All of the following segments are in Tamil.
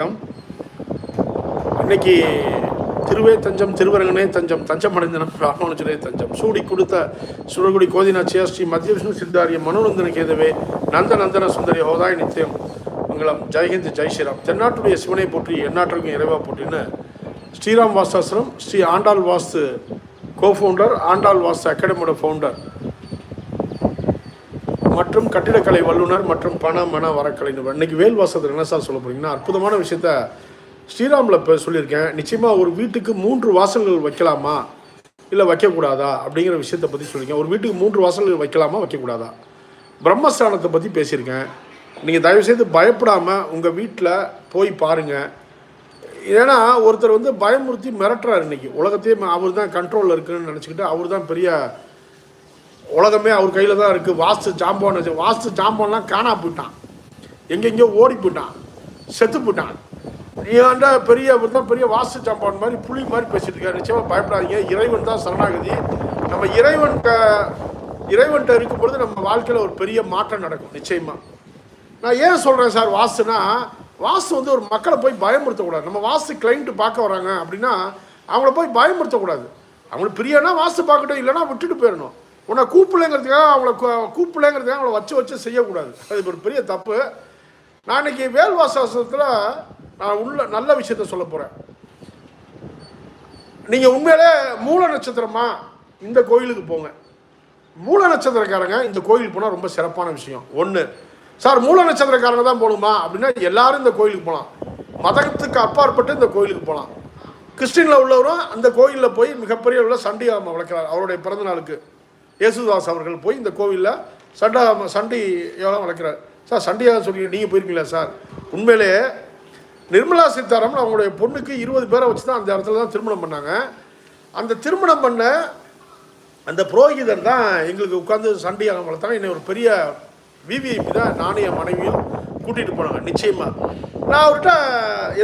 வணக்கம். இன்னைக்கு திருவே தஞ்சம் திருவரங்கனே தஞ்சம் தஞ்சம் அடைந்தனம் ராமானுஜரே தஞ்சம். சூடி கொடுத்த சுரகுடி கோதினாச்சியா ஸ்ரீ மத்திய விஷ்ணு சிந்தாரிய மனோநந்தன கேதவே நந்த நந்தன சுந்தரி ஹோதாய் நித்தியம் மங்களம். ஜெய்ஹிந்த் ஜெய் ஸ்ரீராம். தென்னாட்டுடைய சிவனை போற்றி எந்நாட்டுக்கும் இறைவா போற்றின்னு ஸ்ரீராம் வாஸ்தாசிரம் ஸ்ரீ ஆண்டாள் வாஸ்து கோ ஃபவுண்டர் ஆண்டாள் வாஸ்து அகாடமியோட ஃபவுண்டர் மற்றும் கட்டிடக்கலை வல்லுநர் மற்றும் பண மன வரக்கலை நிபுணர் இன்னைக்கு வேல் வாசத்தில் என்ன சார் சொல்ல போறீங்கன்னா அற்புதமான விஷயத்த ஸ்ரீராமில் இப்போ சொல்லியிருக்கேன். நிச்சயமாக ஒரு வீட்டுக்கு மூன்று வாசல்கள் வைக்கலாமா? இல்லை வைக்கக்கூடாதா? அப்படிங்கிற விஷயத்தை பற்றி சொல்லியிருக்கேன். ஒரு வீட்டுக்கு மூன்று வாசல்கள் வைக்கலாமா வைக்கக்கூடாதா? பிரம்மஸ்தானத்தை பற்றி பேசியிருக்கேன். நீங்கள் தயவுசெய்து பயப்படாமல் உங்கள் வீட்டில் போய் பாருங்கள் ஏன்னா ஒருத்தர் வந்து பயமுறுத்தி மிரட்டுறாரு இன்னைக்கு. உலகத்தையே அவர் தான் கண்ட்ரோலில் இருக்குன்னு நினச்சிக்கிட்டு அவர் தான் பெரிய உலகமே அவர் கையில் தான் இருக்குது வாஸ்து ஜாம்பான் வச்சு வாஸ்து ஜாம்பான்லாம் காணா போயிட்டான். எங்கெங்கேயோ ஓடி போயிட்டான். செத்து போயிட்டான். நீ பெரிய தான் பெரிய வாஸ்து ஜாம்பான் மாதிரி புலி மாதிரி பேசிட்டு இருக்காரு. நிச்சயமாக பயப்படாதீங்க. இறைவன் தான் சரணாகதி. நம்ம இறைவன் க இறைவன்கிட்ட இருக்கும் பொழுது நம்ம வாழ்க்கையில் ஒரு பெரிய மாற்றம் நடக்கும். நிச்சயமாக நான் ஏன் சொல்கிறேன் சார் வாஸ்துனா வாஸ்து வந்து ஒரு மக்களை போய் பயமுறுத்தக்கூடாது. நம்ம வாஸ்து கிளைண்ட்டு பார்க்க வராங்க அப்படின்னா அவங்கள போய் பயமுறுத்தக்கூடாது. அவங்களுக்கு பிரியனா வாஸ்து பார்க்கட்டும் இல்லைன்னா விட்டுட்டு போயிடணும். உன்னை கூப்பிடலைங்கிறதுக்காக அவங்கள கூ- கூப்பிடலைங்கிறதுக்காக அவங்கள வச்சு வச்சு செய்யக்கூடாது. அது ஒரு பெரிய தப்பு. நான் இன்னைக்கு வேல்வாசாசத்தில் நான் உள்ள நல்ல விஷயத்த சொல்ல போகிறேன் நீங்கள் உண்மையிலே மூல நட்சத்திரமா இந்த கோயிலுக்கு போங்க. மூல நட்சத்திரக்காரங்க இந்த கோயிலுக்கு போனால் ரொம்ப சிறப்பான விஷயம். ஒன்று சார் மூல நட்சத்திரக்காரங்க தான் போகணுமா? அப்படின்னா எல்லாரும் இந்த கோயிலுக்கு போகலாம் மதத்துக்கு அப்பாற்பட்டு இந்த கோயிலுக்கு போகலாம் கிறிஸ்டினில் உள்ளவரும் அந்த கோயிலில் போய் மிகப்பெரிய உள்ள சண்டியாம வளர்க்குறார் அவருடைய பிறந்த நாளுக்கு. இயேசுதாஸ் அவர்கள் போய் இந்த கோவிலில் சண்டா சண்டி யோகம் வளர்க்குறார் சார் சண்டையாக சொல்லி நீங்கள் போயிருக்கீங்களா சார்? உண்மையிலே நிர்மலா சீதாராமன் அவங்களுடைய பொண்ணுக்கு இருபது பேரை வச்சு தான் அந்த இடத்துல தான் திருமணம் பண்ணாங்க. அந்த திருமணம் பண்ண அந்த புரோகிதர் தான் எங்களுக்கு உட்காந்து சண்டையாக வளர்த்தாங்க. என்னை ஒரு பெரிய விவிஐபி தான். நானும் என் மனைவியும் கூட்டிகிட்டு போனாங்க நிச்சயமாக நான் அவர்கிட்ட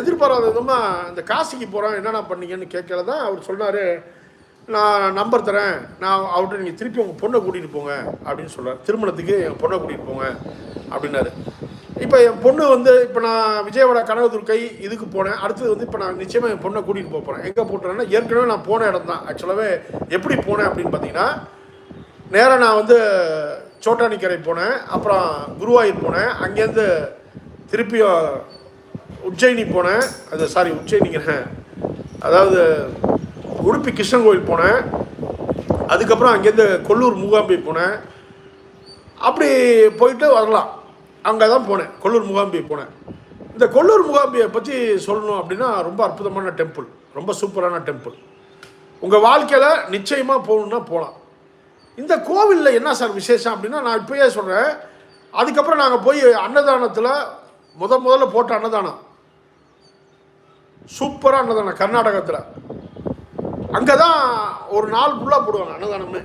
எதிர்பாராத விதமாக இந்த காசிக்கு போகிறேன் என்னென்ன பண்ணீங்கன்னு கேட்கல தான் அவர் சொன்னார். நான் நம்பர் தரேன். நான் அவர்கிட்ட நீங்கள் திருப்பி உங்கள் பொண்ணை கூட்டிகிட்டு போங்க அப்படின்னு சொல்கிறார் திருமணத்துக்கு என் பொண்ணை கூட்டிகிட்டு போங்க அப்படின்னாரு. இப்போ என் பொண்ணு வந்து இப்போ நான் விஜயவாடா கனகதுர்க்கை இதுக்கு போனேன். அடுத்தது வந்து இப்போ நான் நிச்சயமாக என் பொண்ணை கூட்டிகிட்டு போக போகிறேன் எங்கே போட்டுறேன்னா ஏற்கனவே நான் போன இடம் தான். ஆக்சுவலாகவே எப்படி போனேன் அப்படின்னு பார்த்தீங்கன்னா நேராக நான் வந்து சோட்டானிக்கரை போனேன். அப்புறம் குருவாயூர் போனேன். அங்கேருந்து திருப்பியும் உஜ்ஜயினி போனேன். அது சாரி உஜ்ஜயினிங்கிறேன். அதாவது உடுப்பி கிருஷ்ணன் கோயில் போனேன். அதுக்கப்புறம் அங்கேருந்து கொல்லூர் மூகாம்பி போனேன். அப்படி போயிட்டு வரலாம். அங்கே தான் போனேன். கொல்லூர் முகாம்பி போனேன். இந்த கொல்லூர் முகாம்பியை பற்றி சொல்லணும் அப்படின்னா ரொம்ப அற்புதமான டெம்பிள் ரொம்ப சூப்பரான டெம்பிள் உங்கள் வாழ்க்கையில் நிச்சயமாக போகணுன்னா போகலாம் இந்த கோவிலில் என்ன சார் விசேஷம் அப்படின்னா நான் இப்போயே சொல்கிறேன் அதுக்கப்புறம் நாங்கள் போய் அன்னதானத்தில் முத முதல்ல போட்ட அன்னதானம். சூப்பராக அன்னதானம் கர்நாடகத்தில். அங்கே தான் ஒரு நாள் ஃபுல்லாக போடுவாங்க அன்னதானமே.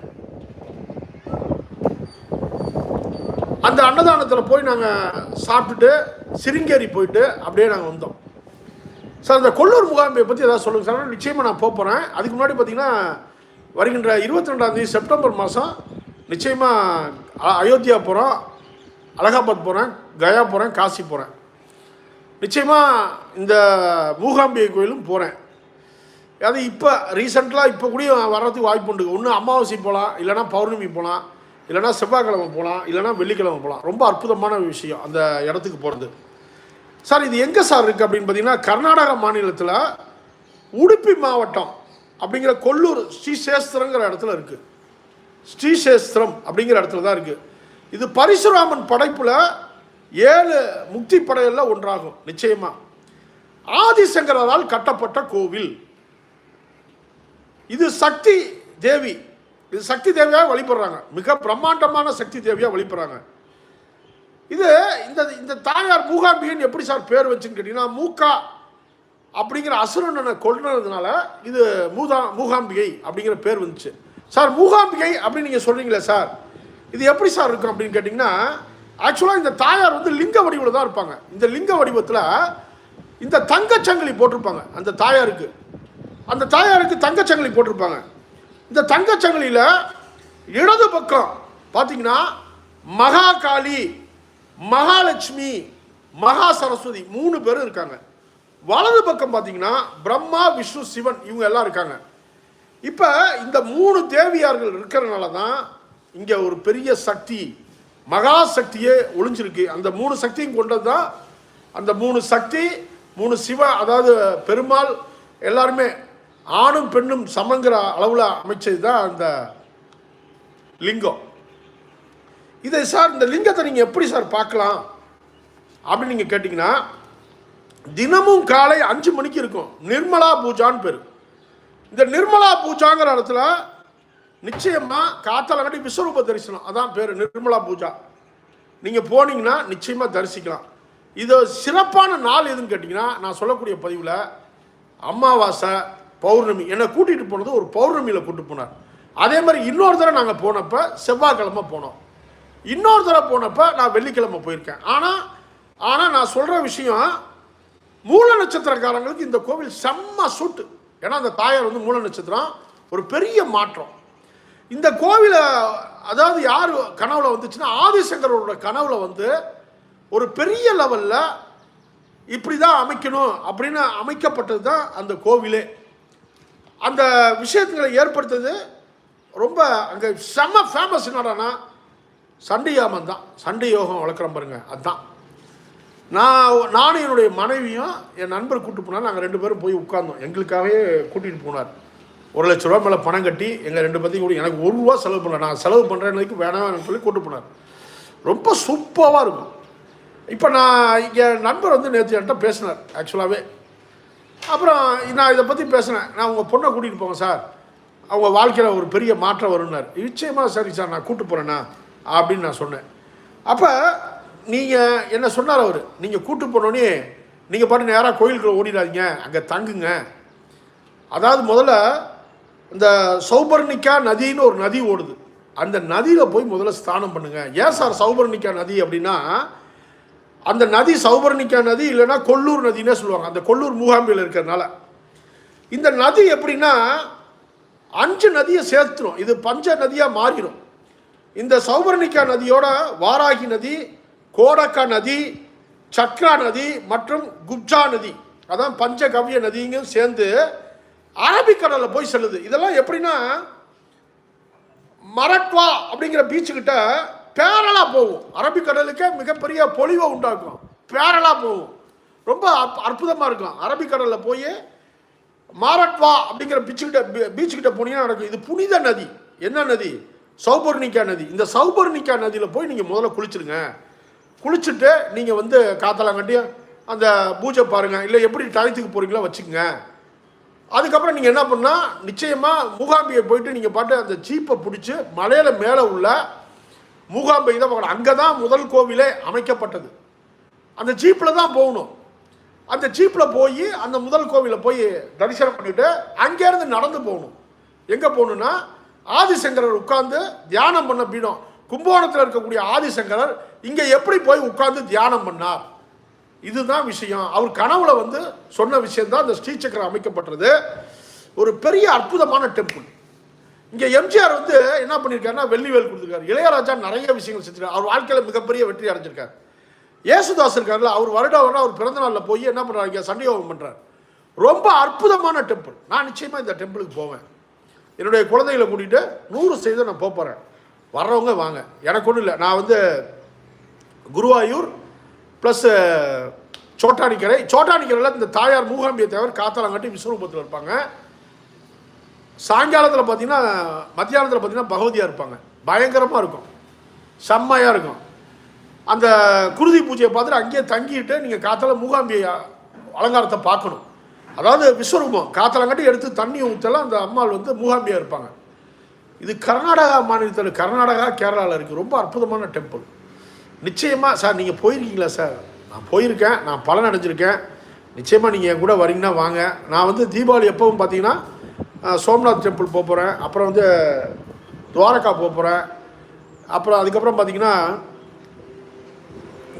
அந்த அன்னதானத்தில் போய் நாங்கள் சாப்பிட்டுட்டு சிருங்கேரி போயிட்டு அப்படியே நாங்கள் வந்தோம். சார் இந்த கொல்லூர் முகாமையை பற்றி ஏதாவது சொல்லுங்கள் சார். நிச்சயமாக நான் போகிறேன் அதுக்கு முன்னாடி பார்த்தீங்கன்னா வருகின்ற இருபத்தி ரெண்டாந்தேதி செப்டம்பர் மாதம் நிச்சயமாக அயோத்தியா போகிறோம் அலகாபாத் போகிறேன் கயா போகிறேன் காசி போகிறேன் நிச்சயமாக இந்த மூகாம்பிகை கோயிலும் போகிறேன் அது இப்போ ரீசெண்டாக இப்போ கூட வர்றதுக்கு வாய்ப்பு உண்டு. ஒன்று அமாவாசை போகலாம் இல்லைன்னா பௌர்ணமி போகலாம் இல்லைன்னா செவ்வாய்க்கிழமை போகலாம் இல்லைன்னா வெள்ளிக்கிழமை போகலாம் ரொம்ப அற்புதமான விஷயம் அந்த இடத்துக்கு போகிறது சார் இது எங்கே சார் இருக்குது அப்படின்னு பார்த்தீங்கன்னா கர்நாடக மாநிலத்தில் உடுப்பி மாவட்டம் அப்படிங்கிற கொல்லூர் ஸ்ரீசேஸ்திரங்கிற இடத்துல இருக்குது ஸ்ரீசேஸ்திரம் அப்படிங்கிற இடத்துல தான் இருக்குது இது பரசுராமன் படைப்பில் ஏழு முக்தி படையெல்லாம் ஒன்றாகும் நிச்சயமாக ஆதிசங்கரால் கட்டப்பட்ட கோவில். இது சக்தி தேவி. இது சக்தி தேவியாக வழிபடுறாங்க. மிக பிரம்மாண்டமான சக்தி தேவியாக வழிபடுறாங்க. இது இந்த இந்த தாயார் மூகாம்பிகைன்னு எப்படி சார் பேர் வச்சுன்னு கேட்டிங்கன்னா மூக்கா அப்படிங்கிற அசுரனை கொல்றதுனால இது மூதா மூகாம்பிகை அப்படிங்கிற பேர் வந்துச்சு. சார் மூகாம்பிகை அப்படின்னு நீங்கள் சொல்கிறீங்களே சார் இது எப்படி சார் இருக்கும் அப்படின்னு கேட்டிங்கன்னா ஆக்சுவலாக இந்த தாயார் வந்து லிங்க வடிவில் தான் இருப்பாங்க. இந்த லிங்க வடிவத்தில் இந்த தங்கச்சங்கிலி போட்டிருப்பாங்க அந்த தாயாருக்கு. அந்த தாயாருக்கு தங்கச்சங்கிலி போட்டிருப்பாங்க. இந்த தங்கச்சங்கிலியில் இடது பக்கம் பார்த்தீங்கன்னா மகாகாளி மகாலட்சுமி மகா சரஸ்வதி மூணு பேரும் இருக்காங்க. வலது பக்கம் பார்த்தீங்கன்னா பிரம்மா விஷ்ணு சிவன் இவங்க எல்லாம் இருக்காங்க. இப்போ இந்த மூணு தேவியார்கள் இருக்கிறனால தான் இங்கே ஒரு பெரிய சக்தி மகா சக்தியே ஒளிஞ்சிருக்கு. அந்த மூணு சக்தியும் கொண்டது தான் அந்த மூணு சக்தி மூணு சிவ அதாவது பெருமாள் எல்லாருமே ஆணும் பெண்ணும் சமங்கிற அளவில் அமைச்சது தான் அந்த லிங்கம். இதை சார் இந்த லிங்கத்தை நீங்கள் எப்படி சார் பார்க்கலாம்? அப்படின்னு நீங்கள் கேட்டிங்கன்னா தினமும் காலை அஞ்சு மணிக்கு இருக்கும். நிர்மலா பூஜான்னு பேர். இந்த நிர்மலா பூஜாங்கிற இடத்துல நிச்சயமாக காத்தலங்கட்டி விஸ்வரூப தரிசனம். அதான் பேர் நிர்மலா பூஜா. நீங்கள் போனீங்கன்னா நிச்சயமாக தரிசிக்கலாம். இது சிறப்பான நாள் எதுன்னு கேட்டிங்கன்னா நான் சொல்லக்கூடிய பதிவில் அமாவாசை பௌர்ணமி. என்னை கூட்டிகிட்டு போனது ஒரு பௌர்ணமியில் கூட்டு போனார். அதே மாதிரி இன்னொரு தடவை நாங்கள் போனப்போ செவ்வாய்க்கிழமை போனோம். இன்னொரு தடவை போனப்போ நான் வெள்ளிக்கிழமை போயிருக்கேன். ஆனால் ஆனால் நான் சொல்கிற விஷயம் மூல நட்சத்திரக்காரங்களுக்கு இந்த கோவில் செம்ம சூட்டு ஏன்னா அந்த தாயார் வந்து மூல நட்சத்திரம் ஒரு பெரிய மாற்றம். இந்த கோவிலை அதாவது யார் கனவுல வந்துச்சுன்னா ஆதிசங்கரோட கனவுல வந்து ஒரு பெரிய லெவலில் இப்படி தான் அமைக்கணும் அப்படின்னு அமைக்கப்பட்டது தான் அந்த கோவிலே. அந்த விஷயத்துங்களை ஏற்படுத்துறது ரொம்ப அங்கே செம்ம ஃபேமஸ் என்னடானா சண்டை யாமம் தான். சண்டை யோகம் வளர்க்குறோம் பாருங்க அதுதான் நான் நானும் என்னுடைய மனைவியும் என் நண்பர் கூப்பிட்டு போனால் நாங்கள் ரெண்டு பேரும் போய் உட்கார்ந்தோம். எங்களுக்காகவே கூட்டிகிட்டு போனார். ஒரு லட்ச ரூபா மேலே பணம் கட்டி எங்கள் ரெண்டு பேர்த்தையும் கூட எனக்கு ஒரு ரூபா செலவு பண்ணல. நான் செலவு பண்ணுறேன்னு வேணாம் சொல்லி கூட்டு போனார். ரொம்ப சூப்பராக இருக்கும். இப்போ நான் இங்கே நண்பர் வந்து நேற்று என்கிட்ட பேசினார் ஆக்சுவலாகவே அப்புறம் நான் இதை பற்றி பேசினேன். நான் உங்கள் பொண்ணை கூட்டிகிட்டு போங்க சார். அவங்க வாழ்க்கையில் ஒரு பெரிய மாற்றம் வரும்னார். நிச்சயமாக சரி சார் நான் கூப்பிட்டு போகிறேண்ணா அப்படின்னு நான் சொன்னேன். அப்போ நீங்கள் என்ன சொன்னார் அவர்? நீங்கள் கூட்டு போனோடனே நீங்கள் பாட்டு நேராக கோயிலுக்குள்ள ஓடிடாதீங்க. அங்கே தங்குங்க. அதாவது முதல்ல இந்த சௌபர்ணிக்கா நதின்னு ஒரு நதி ஓடுது. அந்த நதியில் போய் முதல்ல ஸ்நானம் பண்ணுங்கள் ஏன் சார் சௌபர்ணிக்கா நதி அப்படின்னா அந்த நதி சௌபர்ணிக்கா நதி இல்லைன்னா கொல்லூர் நதினே சொல்லுவாங்க. அந்த கொல்லூர் மூகாம்பியில் இருக்கிறதுனால. இந்த நதி எப்படின்னா அஞ்சு நதியை சேர்த்துடும் இது பஞ்ச நதியாக மாறிடும் இந்த சௌபர்ணிக்கா நதியோட வாராகி நதி கோடக்கா நதி சக்ரா நதி மற்றும் குப்ஜா நதி. அதான் பஞ்சகவ்ய நதியும் சேர்ந்து அரபிக்கடலில் போய் செல்லுது. இதெல்லாம் எப்படின்னா மரட்வா அப்படிங்கிற பீச்சுக்கிட்ட பேரலாக போகும். அரபிக்கடலுக்கே மிகப்பெரிய பொலிவை உண்டாக்கும். பேரலாக போகும். ரொம்ப அப் அற்புதமாக இருக்கும் அரபிக்கடலில் போய் மாரட்வா அப்படிங்கிற பீச்சுக்கிட்ட பீச்சுக்கிட்ட போனீங்கன்னா நடக்கும். இது புனித நதி. என்ன நதி? சௌபர்ணிக்கா நதி. இந்த சௌபர்ணிக்கா நதியில் போய் நீங்கள் முதல்ல குளிச்சிருங்க. குளிச்சுட்டு நீங்கள் வந்து காத்தலாங்காட்டி அந்த பூஜை பாருங்கள் இல்லை எப்படி டயத்துக்கு போகிறீங்களோ வச்சுக்கோங்க. அதுக்கப்புறம் நீங்கள் என்ன பண்ணால் நிச்சயமாக மூகாம்பியை போயிட்டு நீங்கள் பாட்டு அந்த ஜீப்பை பிடிச்சி மலையில் மேலே உள்ள மூகாம்பை தான் அங்கே தான் முதல் கோவிலே அமைக்கப்பட்டது. அந்த ஜீப்பில் தான் போகணும். அந்த ஜீப்பில் போய் அந்த முதல் கோவிலில் போய் தரிசனம் பண்ணிவிட்டு அங்கேருந்து நடந்து போகணும். எங்கே போகணுன்னா ஆதிசங்கரர் உட்கார்ந்து தியானம் பண்ண பீடம். கும்பகோணத்தில் இருக்கக்கூடிய ஆதிசங்கரர் இங்கே எப்படி போய் உட்கார்ந்து தியானம் பண்ணார்? இதுதான் விஷயம். அவர் கனவுல வந்து சொன்ன விஷயம்தான் அந்த ஸ்ரீசக்கரம் அமைக்கப்பட்டது. ஒரு பெரிய அற்புதமான டெம்பிள் இங்கே எம்ஜிஆர் வந்து என்ன பண்ணியிருக்காருன்னா வெள்ளிவேல் கொடுத்துருக்காரு. இளையராஜா நிறைய விஷயங்கள் செஞ்சிருக்காரு. அவர் வாழ்க்கையில் மிகப்பெரிய வெற்றி அடைஞ்சிருக்காரு. ஏசுதாஸ் இருக்காருல்ல அவர் வருடம் வருடம் அவர் பிறந்த நாளில் போய் என்ன பண்ணுறாரு இங்கே சண்டை யோகம் பண்ணுறாரு ரொம்ப அற்புதமான டெம்பிள் நான் நிச்சயமாக இந்த டெம்பிளுக்கு போவேன். என்னுடைய குழந்தைகளை கூட்டிகிட்டு நூறு செய்து நான் போகிறேன் வர்றவங்க வாங்க. எனக்கு ஒன்றும் இல்லை. நான் வந்து குருவாயூர் ப்ளஸ் சோட்டானிக்கரை. சோட்டானிக்கரையில் இந்த தாயார் மூகாம்பியை தவிர காத்தாலங்காட்டி விஸ்வரூபத்தில் இருப்பாங்க. சாயங்காலத்தில் பார்த்தீங்கன்னா மத்தியானத்தில் பார்த்தீங்கன்னா பகவதியாக இருப்பாங்க. பயங்கரமாக இருக்கும். செம்மையாக இருக்கும். அந்த குருதி பூஜையை பார்த்துட்டு அங்கேயே தங்கிட்டு நீங்கள் காத்தால மூகாம்பி அலங்காரத்தை பார்க்கணும். அதாவது விஸ்வரூபம். காத்தலங்காட்டி எடுத்து தண்ணி ஊற்றலாம் அந்த அம்மாள் வந்து மூகாம்பியாக இருப்பாங்க. இது கர்நாடகா மாநிலத்தில் கர்நாடகா கேரளாவில் இருக்குது ரொம்ப அற்புதமான டெம்பிள் நிச்சயமாக சார் நீங்கள் போயிருக்கீங்களா சார்? நான் போயிருக்கேன். நான் பலன் அடைஞ்சிருக்கேன். நிச்சயமாக நீங்கள் என் கூட வரீங்கன்னா வாங்க. நான் வந்து தீபாவளி எப்பவும் பார்த்தீங்கன்னா சோம்நாத் டெம்பிள் போக போகிறேன் அப்புறம் வந்து துவாரகா போக போகிறேன் அப்புறம் அதுக்கப்புறம் பார்த்தீங்கன்னா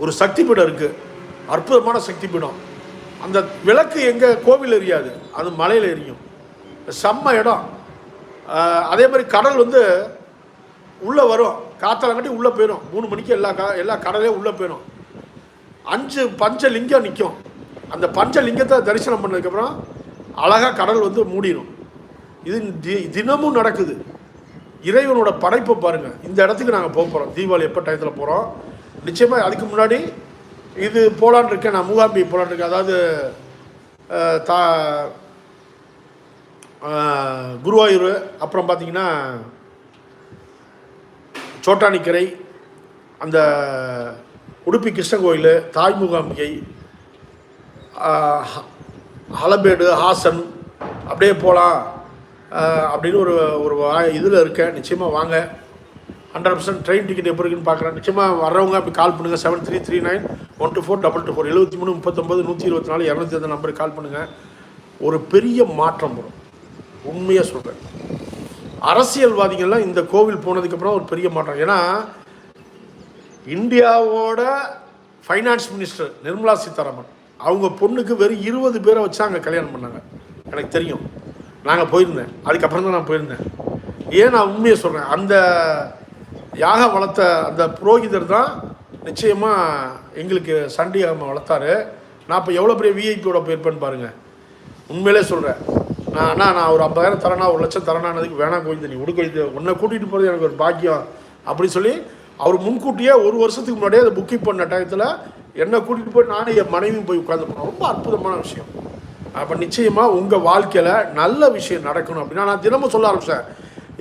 ஒரு சக்தி பீடம் இருக்குது அற்புதமான சக்தி பீடம் அந்த விளக்கு எங்கே? கோவில் எரியாது. அது மலையில் எரியும். செம்ம இடம். அதே மாதிரி கடல் வந்து உள்ளே வரும். காத்தாலங்காட்டி உள்ளே போயிடும் மூணு மணிக்கு எல்லா க எல்லா கடலையும் உள்ளே போயிடும் அஞ்சு பஞ்ச லிங்கம் நிற்கும் அந்த பஞ்சலிங்கத்தை தரிசனம் பண்ணதுக்கப்புறம் அழகாக கடல் வந்து மூடிடும் இது தி- தினமும் நடக்குது. இறைவனோட படைப்பை பாருங்கள் இந்த இடத்துக்கு நாங்கள் போக போகிறோம் தீபாவளி எப்போ டயத்தில் போகிறோம் நிச்சயமாக அதுக்கு முன்னாடி இது போலான் இருக்கேன். நான் மூகாம்பி போலான் இருக்கேன். அதாவது தா குருவாயூர் அப்புறம் பார்த்தீங்கன்னா சோட்டானிக்கரை அந்த உடுப்பி கிருஷ்ண கோயில் தாய் மூகாம்பிகை ஹலபேடு ஹாசன் அப்படியே போகலாம் அப்படின்னு ஒரு ஒரு இதில் இருக்கேன். நிச்சயமாக வாங்க. ஹண்ட்ரட் பர்சன்ட் ட்ரெயின் டிக்கெட் எப்படி இருக்குன்னு பார்க்குறேன். நிச்சயமாக வரவங்க அப்படி கால் பண்ணுங்கள் seven three three nine one two four double two four எழுபத்தி மூணு முப்பத்தொம்பது நூற்றி இருபத்தி நாலு இரநூத்தி அந்த நம்பருக்கு கால் பண்ணுங்கள் ஒரு பெரிய மாற்றம் வரும். உண்மையாக சொல்கிறேன் அரசியல்வாதிகள்லாம் இந்த கோவில் போனதுக்கப்புறம் ஒரு பெரிய மாற்றம். ஏன்னா இந்தியாவோட ஃபைனான்ஸ் மினிஸ்டர் நிர்மலா சீதாராமன் அவங்க பொண்ணுக்கு வெறும் இருபது பேரை வச்சு அங்கே கல்யாணம் பண்ணாங்க. எனக்கு தெரியும். நாங்கள் போயிருந்தேன். அதுக்கப்புறம் தான் நான் போயிருந்தேன். ஏன் நான் உண்மையை சொல்கிறேன் அந்த யாக வளர்த்த அந்த புரோகிதர் தான் நிச்சயமாக எங்களுக்கு சண்டி வளர்த்தாரு. நான் இப்போ எவ்வளோ பெரிய விஐபியோட போயிருப்பேன்னு பாருங்கள் உண்மையிலே சொல்கிறேன் நான் அண்ணா நான் ஒரு ஐம்பதாயிரம் தரேனா ஒரு லட்சம் தரேனானதுக்கு வேணாம் கோயில் நீ உடு கோயில் உன்னை கூட்டிகிட்டு போகிறது எனக்கு ஒரு பாக்கியம் அப்படின்னு சொல்லி அவர் முன்கூட்டியே ஒரு வருஷத்துக்கு முன்னாடியே அதை புக்கிங் பண்ண டயத்தில் என்னை கூட்டிகிட்டு போய் நானும் என் மனைவியும் போய் உட்காந்து போனோம் ரொம்ப அற்புதமான விஷயம். அப்போ நிச்சயமாக உங்கள் வாழ்க்கையில் நல்ல விஷயம் நடக்கணும் அப்படின்னா நான் தினமும் சொல்ல ஆரம்பிச்சேன்.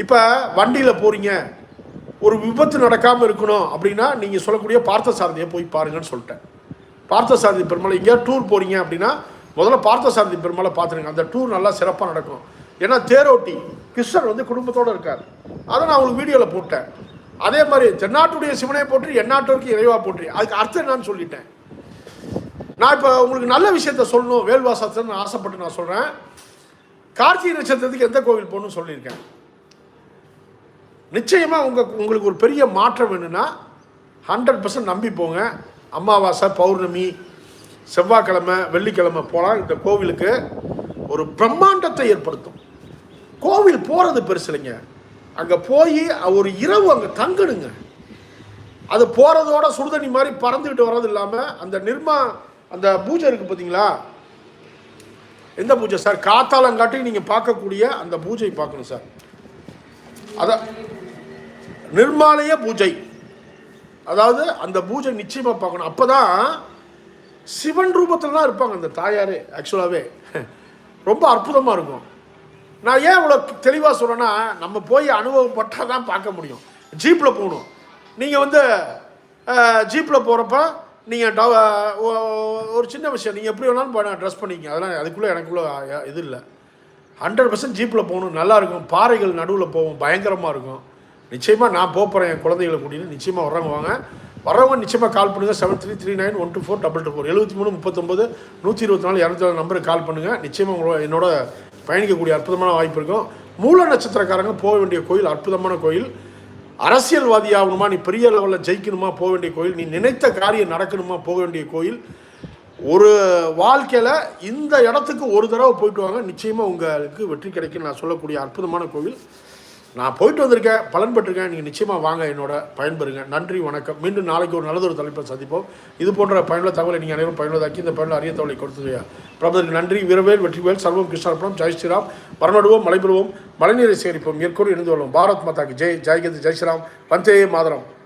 இப்போ வண்டியில் போகிறீங்க ஒரு விபத்து நடக்காமல் இருக்கணும் அப்படின்னா நீங்கள் சொல்லக்கூடிய பார்த்தசாரதியை போய் பாருங்கன்னு சொல்லிட்டேன். பார்த்தசாரதி பெருமாள் எங்கேயா டூர் போகிறீங்க அப்படின்னா முதல்ல பார்த்தசாரதி பெருமாளை பார்த்துருங்க. அந்த டூர் நல்லா சிறப்பாக நடக்கும். ஏன்னா தேரோட்டி கிருஷ்ணர் வந்து குடும்பத்தோடு இருக்கார். அதை நான் உங்களுக்கு வீடியோவில் போட்டேன். அதே மாதிரி தென்னாட்டுடைய சிவனை போற்றி எந்நாட்டோருக்கு இறைவா போற்றி. அதுக்கு அர்த்தம் என்னன்னு சொல்லிட்டேன். நான் இப்போ உங்களுக்கு நல்ல விஷயத்த சொல்லணும் வேல்வாசத்தை நான் ஆசைப்பட்டு நான் சொல்கிறேன் கார்த்திகை நட்சத்திரத்துக்கு எந்த கோவில் போகணும்னு சொல்லியிருக்கேன். நிச்சயமாக உங்கள் உங்களுக்கு ஒரு பெரிய மாற்றம் வேணும்னா ஹண்ட்ரட் பர்சன்ட் நம்பி போங்க. அமாவாசை பௌர்ணமி செவ்வாய்க்கிழமை வெள்ளிக்கிழமை போகலாம் இந்த கோவிலுக்கு ஒரு பிரம்மாண்டத்தை ஏற்படுத்தும். கோவில் போகிறது பெருசு இல்லைங்க. அங்கே போய் ஒரு இரவு அங்கே தங்கணுங்க. அது போகிறதோட சுடுதண்ணி மாதிரி பறந்துக்கிட்டு வர்றது இல்லாமல் அந்த நிர்மா அந்த பூஜை இருக்குது பார்த்தீங்களா எந்த பூஜை சார்? காத்தாலங்காட்டி நீங்கள் பார்க்கக்கூடிய அந்த பூஜை பார்க்கணும் சார். அதான் நிர்மாலய பூஜை. அதாவது அந்த பூஜை நிச்சயமாக பார்க்கணும். அப்போ தான் சிவன் ரூபத்தில் தான் இருப்பாங்க அந்த தாயாரே ஆக்சுவலாகவே ரொம்ப அற்புதமாக இருக்கும். நான் ஏன் இவ்வளோ தெளிவாக சொல்கிறேன்னா நம்ம போய் அனுபவப்பட்டால் தான் பார்க்க முடியும். ஜீப்பில் போகணும். நீங்கள் வந்து ஜீப்பில் போகிறப்ப நீங்கள் டவ ஒரு சின்ன விஷயம். நீங்கள் எப்படி வேணாலும் ட்ரெஸ் பண்ணிங்க அதெல்லாம் அதுக்குள்ளே எனக்குள்ளே இது இல்லை. ஹண்ட்ரட் பர்சன்ட் ஜீப்பில் போகணும். நல்லா இருக்கும். பாறைகள் நடுவில் போகும். பயங்கரமாக இருக்கும். நிச்சயமாக நான் போக போகிறேன் என் குழந்தைகளை கூட்டிட்டு நிச்சயமாக வர்றவங்க வாங்க. வரவங்க நிச்சயமாக கால் பண்ணுங்கள் seven three three nine one two four double two four எழுபத்தி மூணு முப்பத்தொம்பது நூற்றி இருபத்தி நாலு இரநூத்தி நம்பருக்கு கால் பண்ணுங்கள் நிச்சயமாக உங்களோட என்னோட பயணிக்கக்கூடிய அற்புதமான வாய்ப்பு இருக்கும். மூல நட்சத்திரக்காரங்க போக வேண்டிய கோயில் அற்புதமான கோயில். அரசியல்வாதி ஆகணுமா நீ பெரிய லெவலில் ஜெயிக்கணுமா போக வேண்டிய கோயில் நீ நினைத்த காரியம் நடக்கணுமா போக வேண்டிய கோயில் ஒரு வாழ்க்கையில் இந்த இடத்துக்கு ஒரு தடவை போயிட்டு வாங்க. நிச்சயமாக உங்களுக்கு வெற்றி கிடைக்கும் நான் சொல்லக்கூடிய அற்புதமான கோவில். நான் போயிட்டு வந்திருக்கேன் பலன் பெற்றிருக்கேன் நீங்கள் நிச்சயமாக வாங்க என்னோட பயன்பெறுங்க. நன்றி வணக்கம். மீண்டும் நாளைக்கு ஒரு நல்லதொரு தலைப்பை சந்திப்போம். இது போன்ற பயனுள்ள தகவலை நீங்கள் அனைவரும் பயனுள்ளதாக்கி இந்த பயனுள்ள அரிய தகவலை கொடுத்தது பிரபதற்கு நன்றி. வீரவேல் வெற்றிவேல் சர்வம் கிருஷ்ணார்பணம் ஜெய் ஸ்ரீராம். மரணடுவோம் மலைபெறுவோம். மழைநீரை சேகரிப்போம். மேற்கொண்டு இணைந்து கொள்வோம். பாரத் மாதாக்கு ஜெய். ஜெய்கந்த் ஜெய் ஸ்ரீராம். வந்தே மாதரம்.